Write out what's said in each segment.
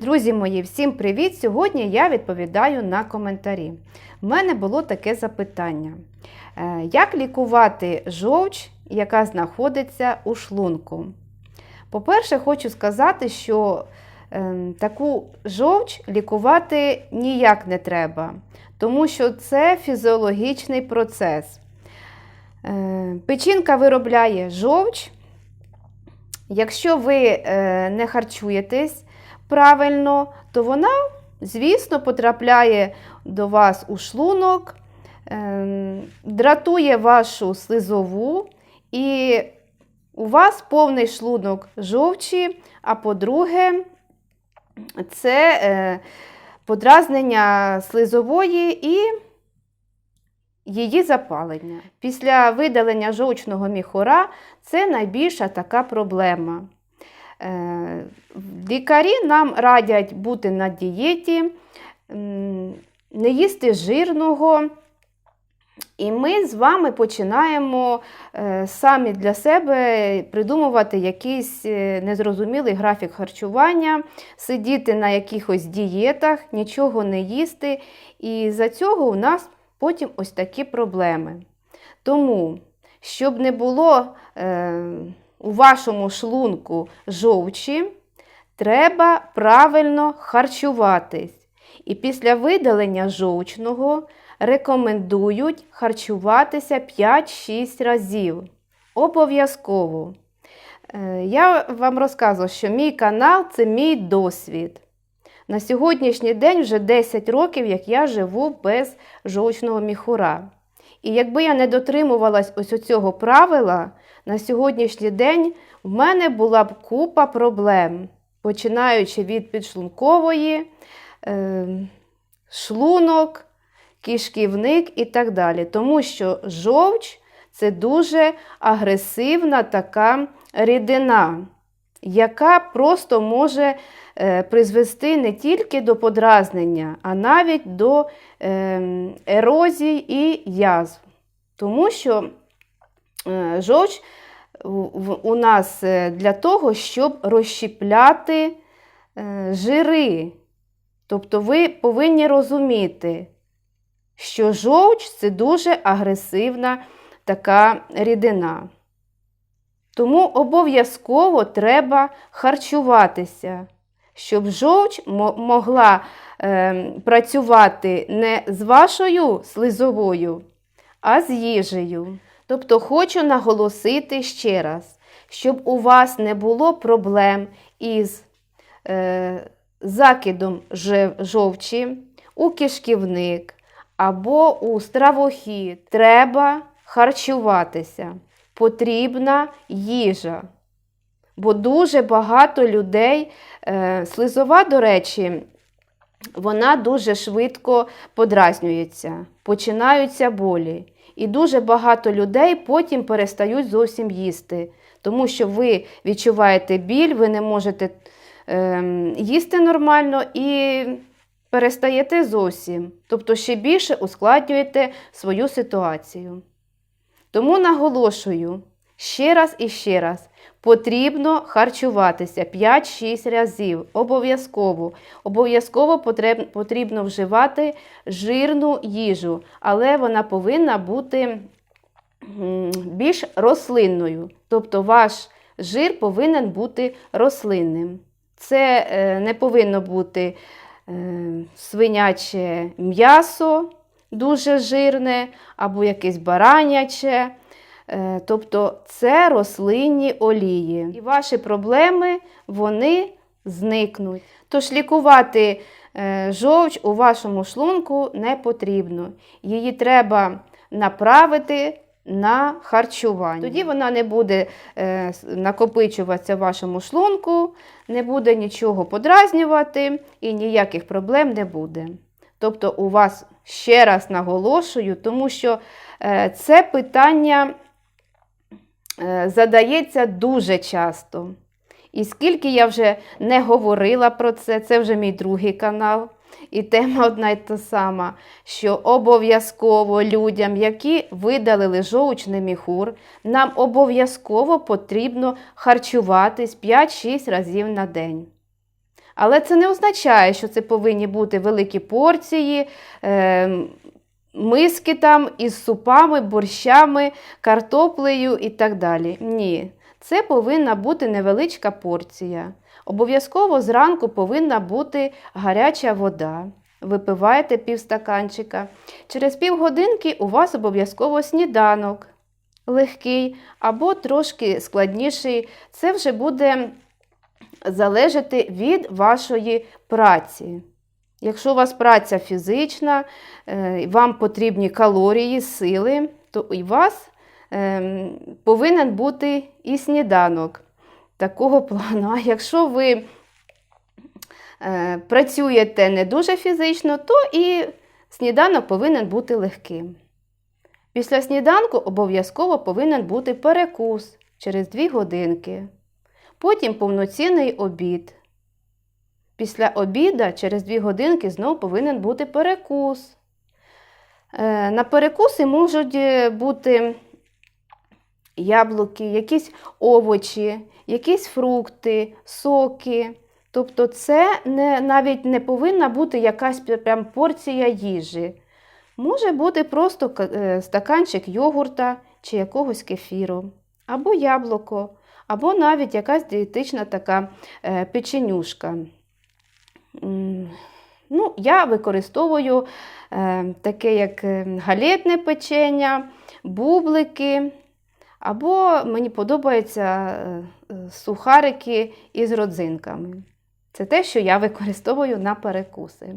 Друзі мої, всім привіт! Сьогодні я відповідаю на коментарі. У мене було таке запитання: Е, як лікувати жовч, яка знаходиться у шлунку? По-перше, хочу сказати, що е, таку жовч лікувати ніяк не треба, тому що це фізіологічний процес. Е, Печінка виробляє жовч. Якщо ви не харчуєтесь правильно, то вона, звісно, потрапляє до вас у шлунок, е, дратує вашу слизову, і у вас повний шлунок жовчі, а по-друге, це е, подразнення слизової і її запалення. Після видалення жовчного міхура це найбільша така проблема. Е, Лікарі нам радять бути на дієті, не їсти жирного. І ми з вами починаємо е, самі для себе придумувати якийсь е, незрозумілий графік харчування, сидіти на якихось дієтах, нічого не їсти. І за цього у нас потім ось такі проблеми. Тому, щоб не було у вашому шлунку жовчі, треба правильно харчуватись. І після видалення жовчного рекомендують харчуватися 5-6 разів. Обов'язково. Е, Я вам розказую, що мій канал це мій досвід. На сьогоднішній день вже 10 років, як я живу без жовчного міхура. І якби я не дотримувалась ось цього правила, на сьогоднішній день в мене була б купа проблем, починаючи від підшлункової, е, шлунок, кишківник і так далі. Тому що жовч це дуже агресивна така рідина, яка просто може е, призвести не тільки до подразнення, а навіть до е, ерозій і язв. Тому що е, жовч у- нас е, для того, щоб розщіпляти жири. Тобто ви повинні розуміти, що жовч це дуже агресивна така рідина. Тому обов'язково треба харчуватися, щоб жовч могла е, працювати не з вашою слизовою, а з їжею. Тобто хочу наголосити ще раз, щоб у вас не було проблем із е, закидом жовчі у кишківник або у стравохід. Треба харчуватися. Потрібна їжа. Бо дуже багато людей, е, слизова, до речі, вона дуже швидко подразнюється, починаються болі. І дуже багато людей потім перестають зовсім їсти, тому що ви відчуваєте біль, ви не можете ем, їсти нормально і перестаєте зовсім. Тобто ще більше ускладнюєте свою ситуацію. Тому наголошую ще раз і ще раз. Потрібно харчуватися 5-6 разів. Обов'язково. Обов'язково потрібно вживати жирну їжу, але вона повинна бути більш рослинною. Тобто ваш жир повинен бути рослинним. Це е, не повинно бути е, свиняче м'ясо дуже жирне, або якесь бараняче. Е, Тобто це рослинні олії. І ваші проблеми вони зникнуть. Тож лікувати е, жовч у вашому шлунку не потрібно. Її треба направити на харчування. Тоді вона не буде е, накопичуватися в вашому шлунку, не буде нічого подразнювати і ніяких проблем не буде. Тобто, у вас ще раз наголошую, тому що е, це питання е, задається дуже часто. І скільки я вже не говорила про це, це вже мій другий канал. І тема одна й та сама, що обов'язково людям, які видалили жовчний міхур, нам обов'язково потрібно харчуватись 5-6 разів на день. Але це не означає, що це повинні бути великі порції, е, миски там із супами, борщами, картоплею і так далі. Ні, це повинна бути невеличка порція. Обов'язково зранку повинна бути гаряча вода. Випиваєте півстаканчика. Через півгодинки у вас обов'язково сніданок легкий або трошки складніший. Це вже буде залежати від вашої праці. Якщо у вас праця фізична, е, вам потрібні калорії, сили, то у вас ем, повинен бути і сніданок такого плану. А якщо ви е, працюєте не дуже фізично, то і сніданок повинен бути легким. Після сніданку обов'язково повинен бути перекус через 2 годинки. Потім повноцінний обід. Після обіда через 2 годинки знову повинен бути перекус. Е, На перекуси можуть е, бути яблуки, якісь овочі, якісь фрукти, соки. Тобто це не, навіть не повинна бути якась прям порція їжі. Може бути просто е, стаканчик йогурта чи якогось кефіру, або яблуко, або навіть якась дієтична така е, печенюшка. Ну, я використовую е, таке, як е, галетне печення, бублики, або мені подобаються сухарики із родзинками. Це те, що я використовую на перекуси.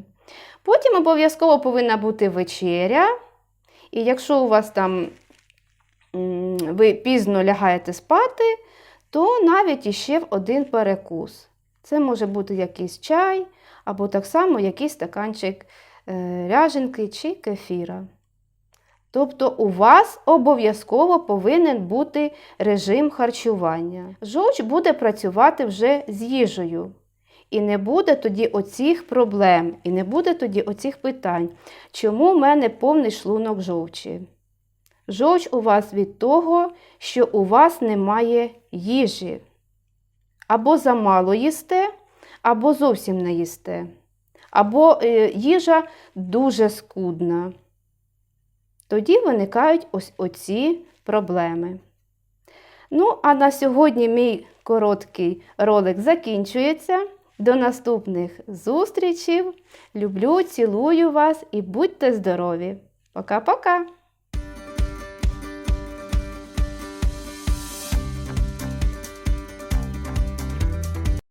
Потім обов'язково повинна бути вечеря. І якщо у вас там ви пізно лягаєте спати, то навіть іще в один перекус. Це може бути якийсь чай, або так само якийсь стаканчик е, ряженки чи кефіра. Тобто у вас обов'язково повинен бути режим харчування. Жовч буде працювати вже з їжею. І не буде тоді оцих проблем, і не буде тоді оцих питань, чому в мене повний шлунок жовчі. Жовч у вас від того, що у вас немає їжі. Або замало їсте, або зовсім не їсте. Або е, їжа дуже скудна. Тоді виникають ось оці проблеми. Ну, а на сьогодні мій короткий ролик закінчується. До наступних зустрічей. Люблю, цілую вас і будьте здорові! Пока-пока!